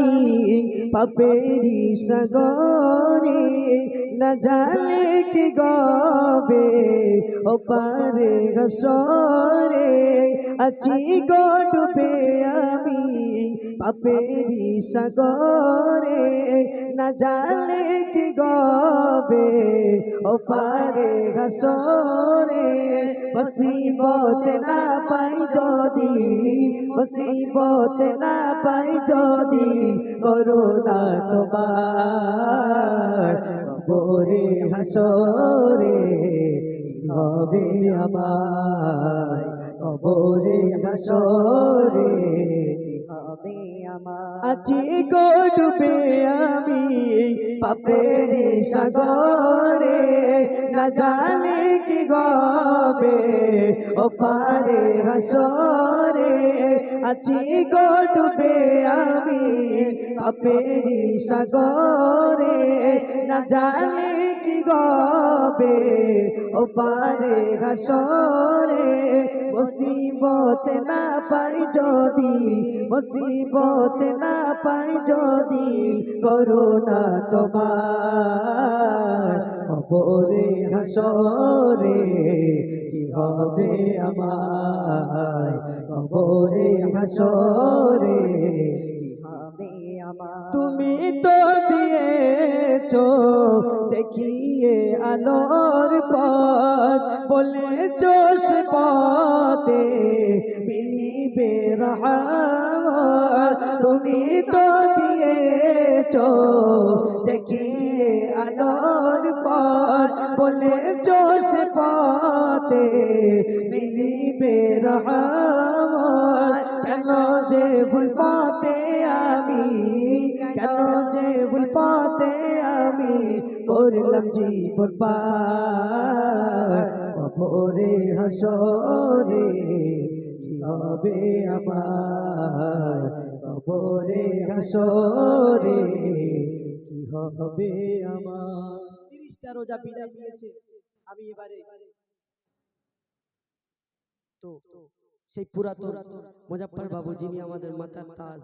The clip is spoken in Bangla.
আমি পাপেরি সাগরে না জানে কি গবে, ও পারে ঘসরে আছি গো ডুবে আমি পাপেরি সাগরে, না জানে কি গবে, ও পারে ঘসরে মুসিবত না পাই যদি, মুসিবত না পাই যদি করোনা তোমার বরে হাসরে হবে আমার কবরে হাসরে হবে আমার আজি গো ডুবে পাপেরি সাগরে না জানে কি গবে? ও পারে হাসরে আজি গো ডুবে আমি পাপেরি সাগরে না জানে কি গবে? ও পারে হাসরে মুসিবত না পাই যদি, মুসিবত না পাই যদি করোনা তোমার কবরে, হাসরে, কি হবে আমার কবরে, হাসরে, কি হবে আমার তুমি তো দিয়েছ দেখিয়ে আলোর পথ, বলে চোষ পথে রহমত। তুমি তো দিয়েছ দেখিয়ে আলোর পথ, বলে চোষ পথে মিলিবে রহমত। কেন যে ভুল পথে আমি, কেন করলাম জীবন পার কবরে হাসরে হবে আমার? কবরে হাসরে, কি হবে আমার? তিরিশটা রোজা বিদায় দিয়েছে, আমি এবারে। তো, সেই পুরাতন মুজাফর বাবু যিনি আমাদের মাতার তাজ